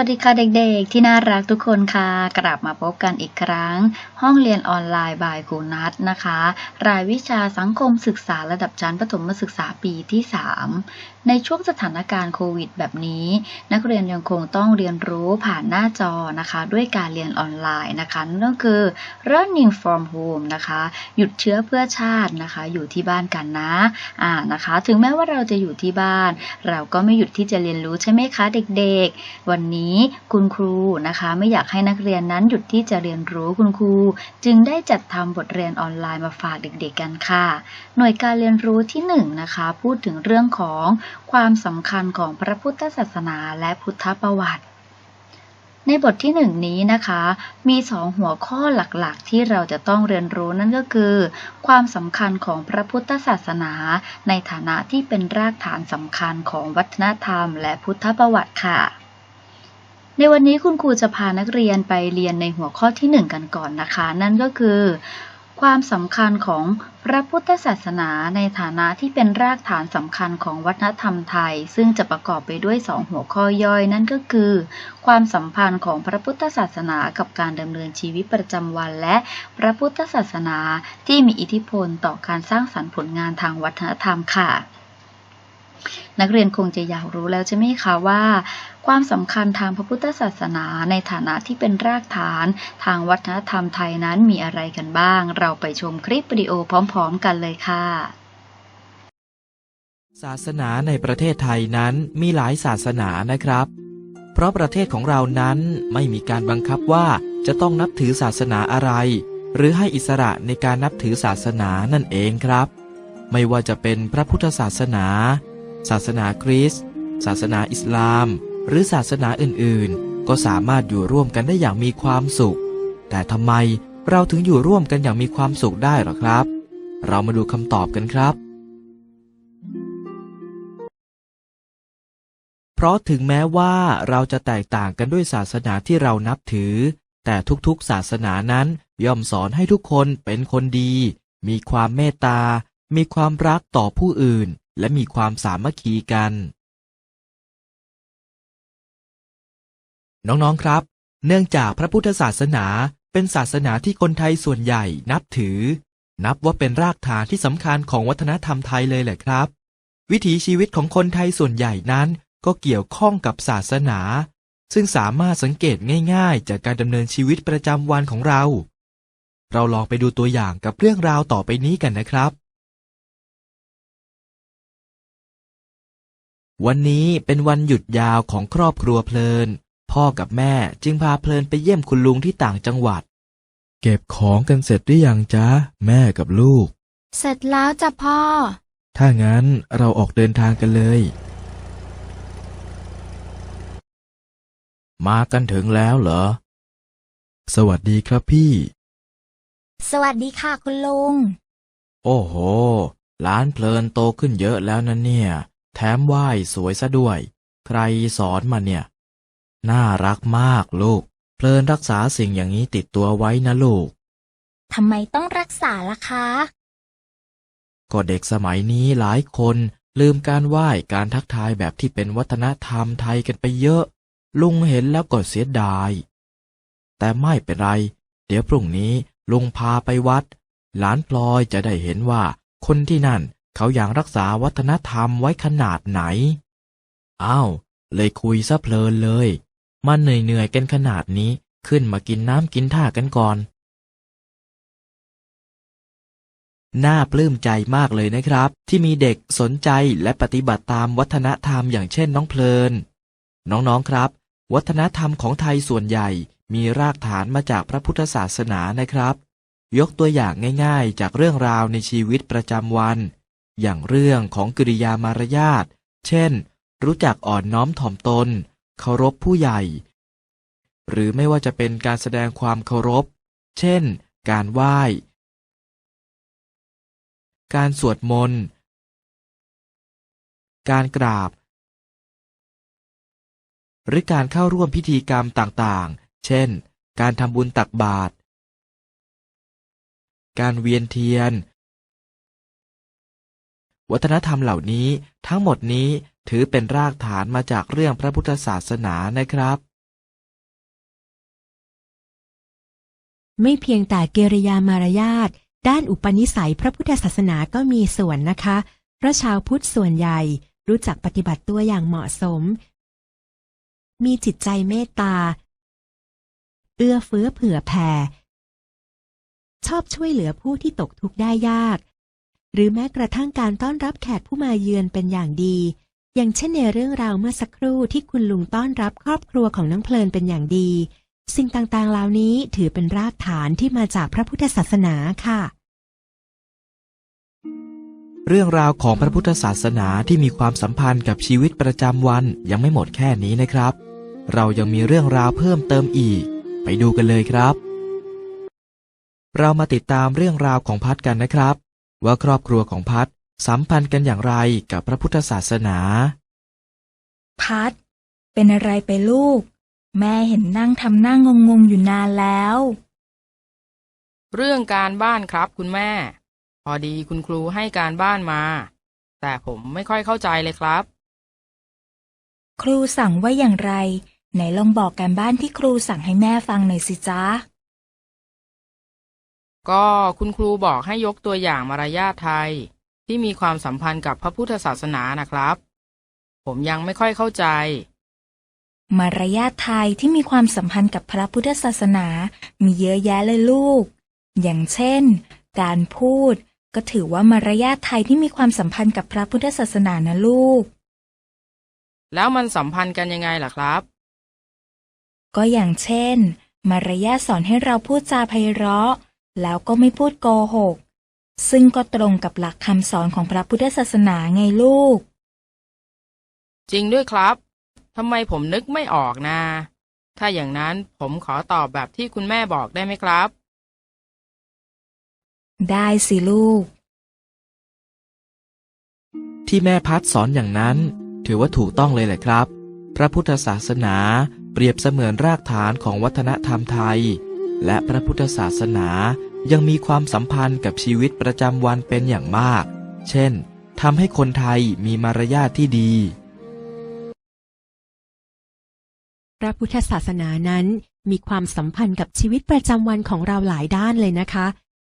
วัสดีค่ะเด็กๆ ที่น่ารักทุกคนค่ะ กลับมาพบกันอีกครั้ง ห้องเรียนออนไลน์บายครูนัทนะคะ รายวิชาสังคมศึกษาระดับชั้นประถมศึกษาปีที่ 3 ในช่วงสถานการณ์โควิดแบบนี้ นักเรียนยังคงต้องเรียนรู้ผ่านหน้าจอนะคะ ด้วยการเรียนออนไลน์นะคะนั่นก็คือ learning from home นะคะ หยุดเชื้อเพื่อชาตินะคะ อยู่ที่บ้านกันนะอ่านะคะ ถึงแม้ว่าเราจะอยู่ที่บ้าน เราก็ไม่หยุดที่จะเรียนรู้ใช่ไหมคะเด็ก ๆ วันนี้คุณครูนะคะ ไม่อยากให้นักเรียนนั้นหยุดที่จะเรียนรู้คุณครู จึงได้จัดทำบทเรียนออนไลน์มาฝากเด็กๆกันค่ะ หน่วยการเรียนรู้ที่1นงนะคะ พูดถึงเรื่องของความสำคัญของพระพุทธศาสนาและพุทธประวัติในบทที่หนึ่งนี้นะคะ มีสองหัวข้อหลักๆ ที่เราจะต้องเรียนรู้นั่นก็คือ ความสำคัญของพระพุทธศาสนา ในฐานะที่เป็นรากฐานสำคัญของวัฒนธรรม และพุทธประวัติค่ะ ในวันนี้คุณครูจะพานักเรียนไปเรียนในหัวข้อที่หนึ่งกันก่อนนะคะ นั่นก็คือ ความสำคัญของพระพุทธศาสนาในฐานะที่เป็นรากฐานสำคัญของวัฒนธรรมไทย ซึ่งจะประกอบไปด้วยสองหัวข้อย่อย นั่นก็คือ ความสัมพันธ์ของพระพุทธศาสนากับการดำเนินชีวิตประจำวัน และพระพุทธศาสนาที่มีอิทธิพลต่อการสร้างสรรค์ผลงานทางวัฒนธรรมค่ะ นักเรียนคงจะอยากรู้แล้วใช่ไหมคะว่า ความสำคัญทางพระพุทธศาสนาในฐานะที่เป็นรากฐานทางวัฒนธรรมไทยนั้นมีอะไรกันบ้าง เราไปชมคลิปวิดีโอพร้อมๆ กันเลยค่ะ ศาสนาในประเทศไทยนั้นมีหลายศาสนานะครับ เพราะประเทศของเรานั้นไม่มีการบังคับว่าจะต้องนับถือศาสนาอะไร หรือให้อิสระในการนับถือศาสนานั่นเองครับ ไม่ว่าจะเป็นพระพุทธศาสนา ศาสนาคริสต์ ศาสนาอิสลาม หรือศาสนาอื่นๆ ก็สามารถอยู่ร่วมกันได้อย่างมีความสุข แต่ทำไมเราถึงอยู่ร่วมกันอย่างมีความสุขได้หรอครับ เรามาดูคำตอบกันครับ เพราะถึงแม้ว่าเราจะแตกต่างกันด้วยศาสนาที่เรานับถือ แต่ทุกๆศาสนานั้นย่อมสอนให้ทุกคนเป็นคนดี มีความเมตตา มีความรักต่อผู้อื่น และมีความสามัคคีกัน น้อง ๆ ครับ เนื่องจากพระพุทธศาสนาเป็นศาสนาที่คนไทยส่วนใหญ่นับถือ นับว่าเป็นรากฐานที่สำคัญของวัฒนธรรมไทยเลยแหละครับ วิถีชีวิตของคนไทยส่วนใหญ่นั้นก็เกี่ยวข้องกับศาสนา ซึ่งสามารถสังเกตง่าย ๆ จากการดำเนินชีวิตประจำวันของเรา เราลองไปดูตัวอย่างกับเรื่องราวต่อไปนี้กันนะครับ วันนี้เป็นวันหยุดยาวของครอบครัวเพลิน พ่อกับแม่จึงพาเพลินไปเยี่ยมคุณลุงที่ต่างจังหวัด เก็บของกันเสร็จหรือยังจ๊ะ แม่กับลูก เสร็จแล้วจ้ะพ่อ ถ้างั้นเราออกเดินทางกันเลย มากันถึงแล้วเหรอ สวัสดีครับพี่ สวัสดีค่ะคุณลุง โอ้โหหลานเพลินโตขึ้นเยอะแล้วนะเนี่ย แถมไหว้สวยซะด้วย ใครสอนมาเนี่ย น่ารักมากลูก เพลินรักษาสิ่งอย่างนี้ติดตัวไว้นะลูก ทำไมต้องรักษาล่ะคะ ก็เด็กสมัยนี้หลายคนลืมการไหว้การทักทายแบบที่เป็นวัฒนธรรมไทยกันไปเยอะ ลุงเห็นแล้วก็เสียดาย แต่ไม่เป็นไร เดี๋ยวพรุ่งนี้ลุงพาไปวัด หลานพลอยจะได้เห็นว่าคนที่นั่น เขาอยากรักษาวัฒนธรรมไว้ขนาดไหน อ้าว เลยคุยซะเพลินเลยมาเหนื่อยๆกันขนาดนี้ ขึ้นมากินน้ำกินท่ากันก่อน น่าปลื้มใจมากเลยนะครับ ที่มีเด็กสนใจและปฏิบัติตามวัฒนธรรมอย่างเช่นน้องเพลิน น้องๆครับ วัฒนธรรมของไทยส่วนใหญ่มีรากฐานมาจากพระพุทธศาสนานะครับ ยกตัวอย่างง่าย ๆ จากเรื่องราวในชีวิตประจำวัน อย่างเรื่องของกิริยามารยาท เช่น รู้จักอ่อนน้อมถ่อมตน เคารพผู้ใหญ่ หรือไม่ว่าจะเป็นการแสดงความเคารพ เช่น การไหว้ การสวดมนต์ การกราบ หรือการเข้าร่วมพิธีกรรมต่างๆ เช่น การทำบุญตักบาตร การเวียนเทียน วัฒนธรรมเหล่านี้ทั้งหมดนี้ถือเป็นรากฐานมาจากเรื่องพระพุทธศาสนานะครับ ไม่เพียงแต่เกริยามารยาทด้านอุปนิสัยพระพุทธศาสนาก็มีส่วนนะคะพระชาวพุทธส่วนใหญ่รู้จักปฏิบัติตัวอย่างเหมาะสม มีจิตใจเมตตา เอื้อเฟื้อเผื่อแผ่ ชอบช่วยเหลือผู้ที่ตกทุกข์ได้ยาก หรือแม้กระทั่งการต้อนรับแขกผู้มาเยือนเป็นอย่างดี อย่างเช่นในเรื่องราวเมื่อสักครู่ที่คุณลุงต้อนรับครอบครัวของน้องเพลินเป็นอย่างดี สิ่งต่างๆเหล่านี้ถือเป็นรากฐานที่มาจากพระพุทธศาสนาค่ะ เรื่องราวของพระพุทธศาสนาที่มีความสัมพันธ์กับชีวิตประจำวันยังไม่หมดแค่นี้นะครับ เรายังมีเรื่องราวเพิ่มเติมอีก ไปดูกันเลยครับ เรามาติดตามเรื่องราวของพัดกันนะครับ ว่าครอบครัวของพัดสัมพันธ์กันอย่างไรกับพระพุทธศาสนา พัดเป็นอะไรไปลูก แม่เห็นนั่งทำหน้างงงๆอยู่นานแล้ว เรื่องการบ้านครับคุณแม่ พอดีคุณครูให้การบ้านมา แต่ผมไม่ค่อยเข้าใจเลยครับ ครูสั่งว่าอย่างไร ไหนลองบอกการบ้านที่ครูสั่งให้แม่ฟังหน่อยสิจ๊ะ ก็คุณครูบอกให้ยกตัวอย่างมารยาทไทย ที่มีความสัมพันธ์กับพระพุทธศาสนานะครับ ผมยังไม่ค่อยเข้าใจ มารยาทไทยที่มีความสัมพันธ์กับพระพุทธศาสนา มีเยอะแยะเลยลูก อย่างเช่น การพูด ก็ถือว่ามารยาทไทยที่มีความสัมพันธ์กับพระพุทธศาสนานะลูก แล้วมันสัมพันธ์กันยังไงล่ะครับ ก็อย่างเช่น มารยาทสอนให้เราพูดจาไพเราะ แล้วก็ไม่พูดโกหก ซึ่งก็ตรงกับหลักคำสอนของพระพุทธศาสนาไงลูก จริงด้วยครับ ทำไมผมนึกไม่ออกนะ ถ้าอย่างนั้นผมขอตอบแบบที่คุณแม่บอกได้ไหมครับ ได้สิลูก ที่แม่พัดสอนอย่างนั้น ถือว่าถูกต้องเลยแหละครับ พระพุทธศาสนาเปรียบเสมือนรากฐานของวัฒนธรรมไทย และพระพุทธศาสนา ยังมีความสัมพันธ์กับชีวิตประจำวันเป็นอย่างมาก เช่นทำให้คนไทยมีมารยาทที่ดี พระพุทธศาสนานั้นมีความสัมพันธ์กับชีวิตประจำวันของเราหลายด้านเลยนะคะ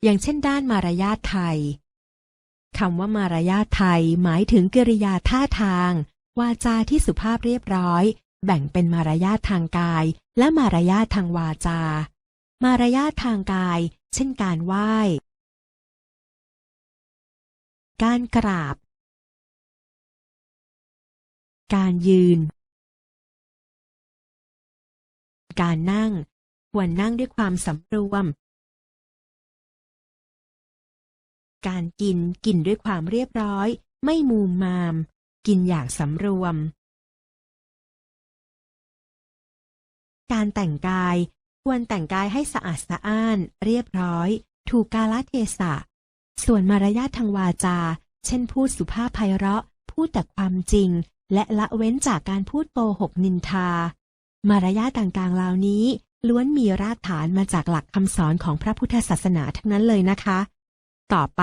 อย่างเช่นด้านมารยาทไทยคำว่ามารยาทไทยหมายถึงกิริยาท่าทาง วาจาที่สุภาพเรียบร้อย แบ่งเป็นมารยาททางกาย และมารยาททางวาจา มารยาททางกาย เช่นการไหว้ การกราบ การยืน การนั่ง ควรนั่งด้วยความสำรวม การกินกินด้วยความเรียบร้อย ไม่มูมาม กินอย่างสำรวมการแต่งกาย ควรแต่งกายให้สะอาดสะอ้าน เรียบร้อย ถูกกาลเทศะ ส่วนมารยาททางวาจา เช่นพูดสุภาพไพเราะ พูดแต่ความจริง และละเว้นจากการพูดโกหกนินทา มารยาทต่างๆเหล่านี้ล้วนมีรากฐานมาจากหลักคำสอนของพระพุทธศาสนาทั้งนั้นเลยนะคะ ต่อไป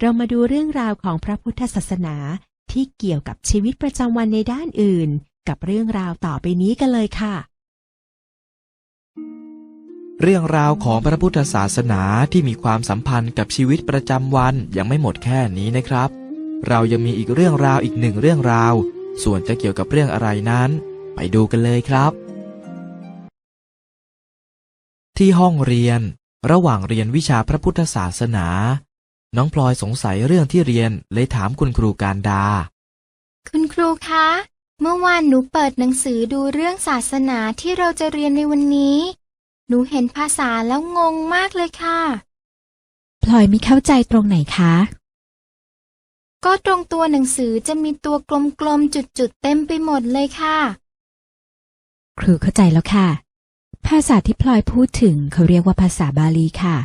เรามาดูเรื่องราวของพระพุทธศาสนาที่เกี่ยวกับชีวิตประจำวันในด้านอื่น กับเรื่องราวต่อไปนี้กันเลยค่ะ เรื่องราวของพระพุทธศาสนาที่มีความสัมพันธ์กับชีวิตประจำวันยังไม่หมดแค่นี้นะครับ เรายังมีอีกเรื่องราวอีกหนึ่งเรื่องราว ส่วนจะเกี่ยวกับเรื่องอะไรนั้น ไปดูกันเลยครับ ที่ห้องเรียน ระหว่างเรียนวิชาพระพุทธศาสนา น้องพลอยสงสัยเรื่องที่เรียนเลยถามคุณครูการดา คุณครูคะ เมื่อวานหนูเปิดหนังสือดูเรื่องศาสนาที่เราจะเรียนในวันนี้ นูเห็นภาษาแล้วงงมากเลยค่ะ พลอยไม่เข้าใจตรงไหนคะ ก็ตรงตัวหนังสือจะมีตัวกลมๆจุดๆเต็มไปหมดเลยค่ะ ครูเข้าใจแล้วค่ะ ภาษาที่พลอยพูดถึงเขาเรียกว่าภาษาบาลีค่ะ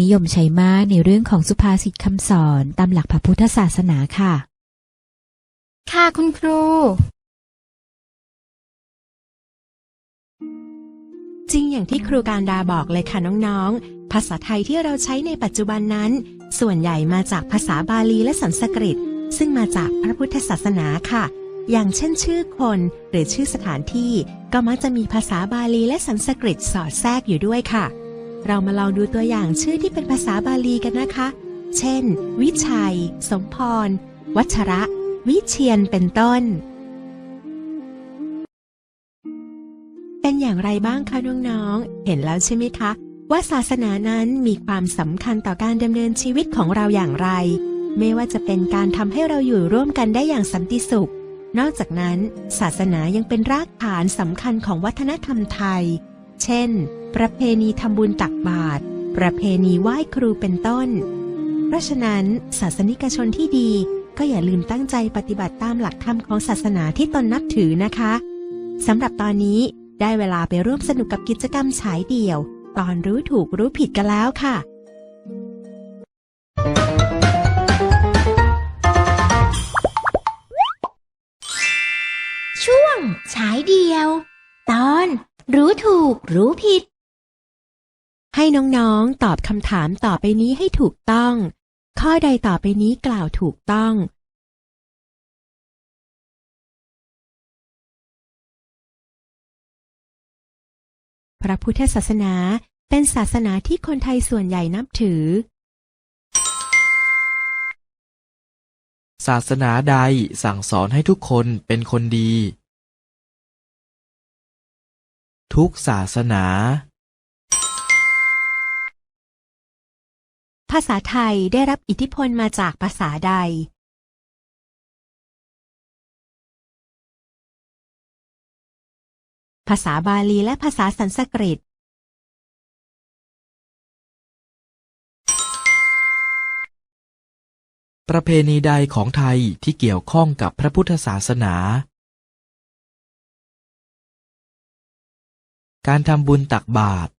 นิยมใช้มากในเรื่องของสุภาษิตคำสอนตามหลักพระพุทธศาสนาค่ะ ค่ะคุณครู จริงอย่างที่ครูการดาบอกเลยค่ะน้องๆ ภาษาไทยที่เราใช้ในปัจจุบันนั้น ส่วนใหญ่มาจากภาษาบาลีและสันสกฤต ซึ่งมาจากพระพุทธศาสนาค่ะ อย่างเช่นชื่อคนหรือชื่อสถานที่ ก็มักจะมีภาษาบาลีและสันสกฤตสอดแทรกอยู่ด้วยค่ะ เรามาลองดูตัวอย่างชื่อที่เป็นภาษาบาลีกันนะคะ เช่น วิชัย สมพร วัชระ วิเชียนเป็นต้น เป็นอย่างไรบ้างคะน้องๆ เห็นแล้วใช่ไหมคะ ว่าศาสนานั้นมีความสำคัญต่อการดำเนินชีวิตของเราอย่างไร ไม่ว่าจะเป็นการทำให้เราอยู่ร่วมกันได้อย่างสันติสุข นอกจากนั้น ศาสนายังเป็นรากฐานสำคัญของวัฒนธรรมไทย เช่น ประเพณีทำบุญตักบาตรประเพณีไหว้ครูเป็นต้น เพราะฉะนั้น ศาสนิกชนที่ดีก็อย่าลืมตั้งใจปฏิบัติตามหลักธรรมของศาสนาที่ตนนับถือนะคะสำหรับตอนนี้ ได้เวลาไปร่วมสนุกกับกิจกรรมฉายเดี่ยว ตอนรู้ถูกรู้ผิดกันแล้วค่ะ ช่วงฉายเดียว ตอนรู้ถูกรู้ผิด ให้น้องๆตอบคำถามต่อไปนี้ให้ถูกต้อง ข้อใดต่อไปนี้กล่าวถูกต้อง พระพุทธศาสนาเป็นศาสนาที่คนไทยส่วนใหญ่นับถือ ศาสนาใดสั่งสอนให้ทุกคนเป็นคนดี ทุกศาสนา ภาษาไทยได้รับอิทธิพลมาจากภาษาใด ภาษาบาลีและภาษาสันสกฤต ประเพณีใดของไทยที่เกี่ยวข้องกับพระพุทธศาสนา การทำบุญตักบาตร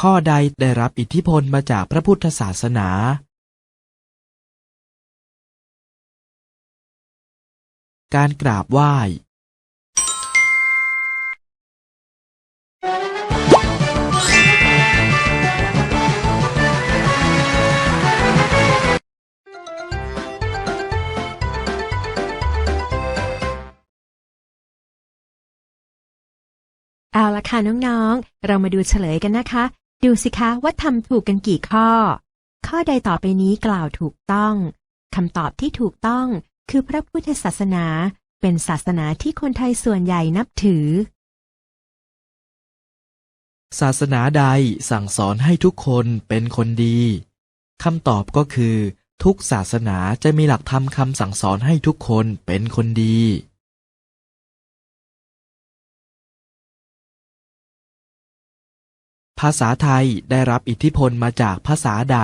ข้อใดได้รับอิทธิพลมาจากพระพุทธศาสนา การกราบไหว้เอาละค่ะน้องๆ เรามาดูเฉลยกันนะคะ ดูสิคะว่าทำถูกกันกี่ข้อ ข้อใดต่อไปนี้กล่าวถูกต้อง คำตอบที่ถูกต้อง คือพระพุทธศาสนาเป็นศาสนาที่คนไทยส่วนใหญ่นับถือ ศาสนาใดสั่งสอนให้ทุกคนเป็นคนดีคำตอบก็คือ ทุกศาสนาจะมีหลักธรรมคำสั่งสอนให้ทุกคนเป็นคนดี ภาษาไทยได้รับอิทธิพลมาจากภาษาใด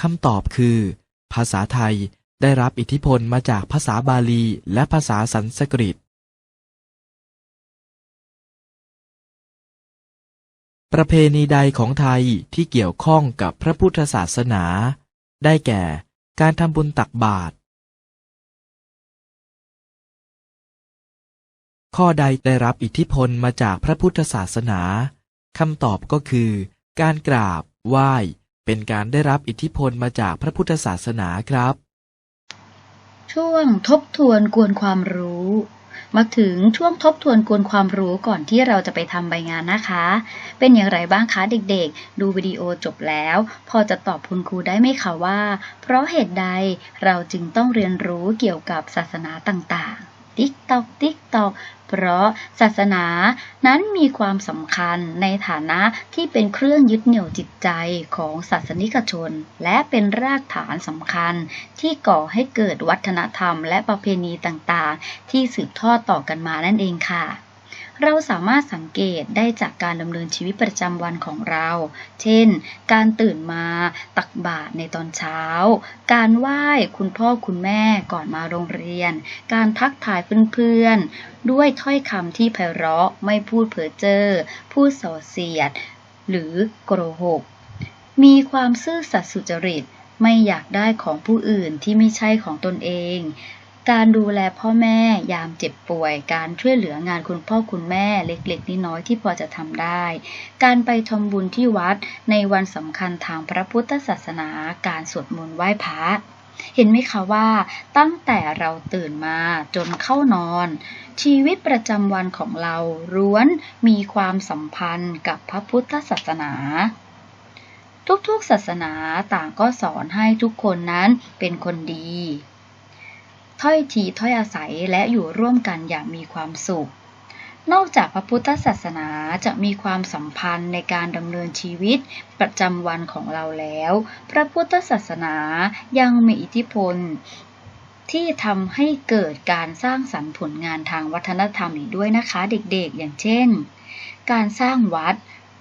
คำตอบคือ ภาษาไทย ได้รับอิทธิพลมาจากภาษาบาลีและภาษาสันสกฤต ประเพณีใดของไทยที่เกี่ยวข้องกับพระพุทธศาสนา ได้แก่ การทำบุญตักบาตร ข้อใดได้รับอิทธิพลมาจากพระพุทธศาสนา คำตอบก็คือ การกราบ ไหว้ เป็นการได้รับอิทธิพลมาจากพระพุทธศาสนาครับ ช่วงทบทวนกวนความรู้ มาถึงช่วงทบทวนกวนความรู้ก่อนที่เราจะไปทำใบงานนะคะ เป็นอย่างไรบ้างคะเด็กๆ ดูวิดีโอจบแล้ว พอจะตอบคุณครูได้ไหมคะว่า เพราะเหตุใดเราจึงต้องเรียนรู้เกี่ยวกับศาสนาต่างๆ ติ๊กตอกติ๊กตอกเพราะศาสนานั้นมีความสำคัญในฐานะที่เป็นเครื่องยึดเหนี่ยวจิตใจของศาสนิกชน และเป็นรากฐานสำคัญที่ก่อให้เกิดวัฒนธรรมและประเพณีต่างๆ ที่สืบทอดต่อกันมานั่นเองค่ะ เราสามารถสังเกตได้จากการดำเนินชีวิตประจำวันของเรา เช่น การตื่นมาตักบาตรในตอนเช้า การไหว้คุณพ่อคุณแม่ก่อนมาโรงเรียน การทักทายเพื่อนๆ ด้วยถ้อยคำที่ไพเราะไม่พูดเพ้อเจ้อพูดส่อเสียด หรือโกหก มีความซื่อสัตย์สุจริตไม่อยากได้ของผู้อื่นที่ไม่ใช่ของตนเอง การดูแลพ่อแม่ยามเจ็บป่วย การช่วยเหลืองานคุณพ่อคุณแม่เล็กๆน้อยๆที่พอจะทำได้ การไปทำบุญที่วัดในวันสำคัญทางพระพุทธศาสนา การสวดมนต์ไหว้พระเห็นไหมคะว่าตั้งแต่เราตื่นมาจนเข้านอน ชีวิตประจำวันของเราล้วนมีความสัมพันธ์กับพระพุทธศาสนา ทุกๆศาสนาต่างก็สอนให้ทุกคนนั้นเป็นคนดี ถ้อยทีถ้อยอาศัยและอยู่ร่วมกันอย่างมีความสุข นอกจากพระพุทธศาสนาจะมีความสัมพันธ์ในการดำเนินชีวิตประจำวันของเราแล้ว พระพุทธศาสนายังมีอิทธิพลที่ทำให้เกิดการสร้างสรรค์ผลงานทางวัฒนธรรมอีกด้วยนะคะ เด็กๆ อย่างเช่น การสร้างวัด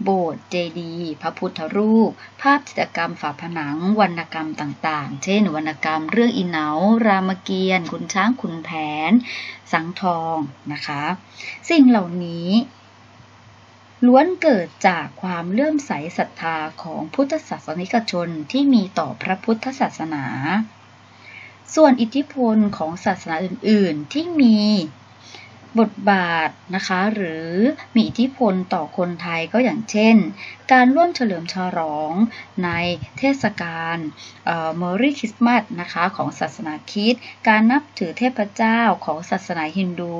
โบสถ์เจดีย์พระพุทธรูป ภาพจิตรกรรมฝาผนัง วรรณกรรมต่างๆ เช่น วรรณกรรมเรื่องอีเหนา รามเกียรติ์ขุนช้างขุนแผน สังทองนะคะ สิ่งเหล่านี้ล้วนเกิดจากความเลื่อมใสศรัทธาของพุทธศาสนิกชนที่มีต่อพระพุทธศาสนา ส่วนอิทธิพลของศาสนาอื่น ๆ ที่มี บทบาทนะคะ หรือมีอิทธิพลต่อคนไทยก็อย่างเช่น การร่วมเฉลิมฉลองในเทศกาลเมอรี่คริสต์มาสนะคะของศาสนาคริสต์การนับถือเทพเจ้าของศาสนาฮินดู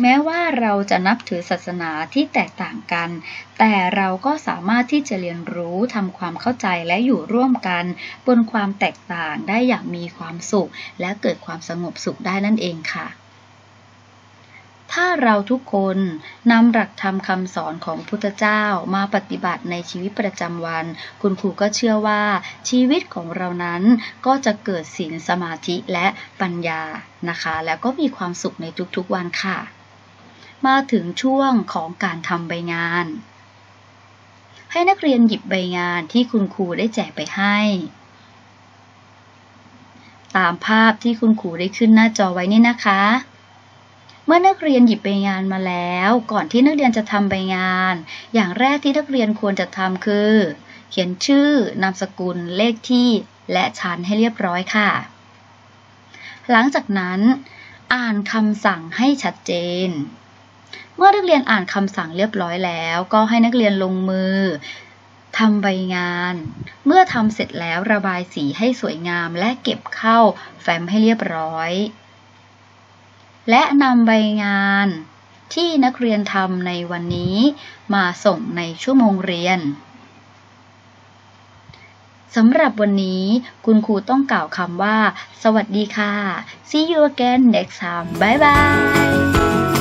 แม้ว่าเราจะนับถือศาสนาที่แตกต่างกัน แต่เราก็สามารถที่จะเรียนรู้ทำความเข้าใจและอยู่ร่วมกัน บนความแตกต่างได้อย่างมีความสุข และเกิดความสงบสุขได้นั่นเองค่ะ ถ้าเราทุกคนนำหลักธรรมคำสอนของพุทธเจ้ามาปฏิบัติในชีวิตประจำวัน คุณครูก็เชื่อว่าชีวิตของเรานั้นก็จะเกิดศีลสมาธิและปัญญานะคะ แล้วก็มีความสุขในทุกๆวันค่ะ มาถึงช่วงของการทำใบงาน ให้นักเรียนหยิบใบงานที่คุณครูได้แจกไปให้ ตามภาพที่คุณครูได้ขึ้นหน้าจอไว้นี่นะคะ เมื่อนักเรียนหยิบใบงานมาแล้ว ก่อนที่นักเรียนจะทำใบงาน อย่างแรกที่นักเรียนควรจะทำคือ เขียนชื่อนามสกุลเลขที่และชั้นให้เรียบร้อยค่ะ หลังจากนั้น อ่านคำสั่งให้ชัดเจน เมื่อนักเรียนอ่านคำสั่งเรียบร้อยแล้ว ก็ให้นักเรียนลงมือทำใบงาน เมื่อทำเสร็จแล้วระบายสีให้สวยงามและเก็บเข้าแฟ้มให้เรียบร้อย และนำใบงานที่นักเรียนทำในวันนี้มาส่งในชั่วโมงเรียนสำหรับวันนี้คุณครูต้องกล่าวคำว่า สวัสดีค่ะ see you again next time bye bye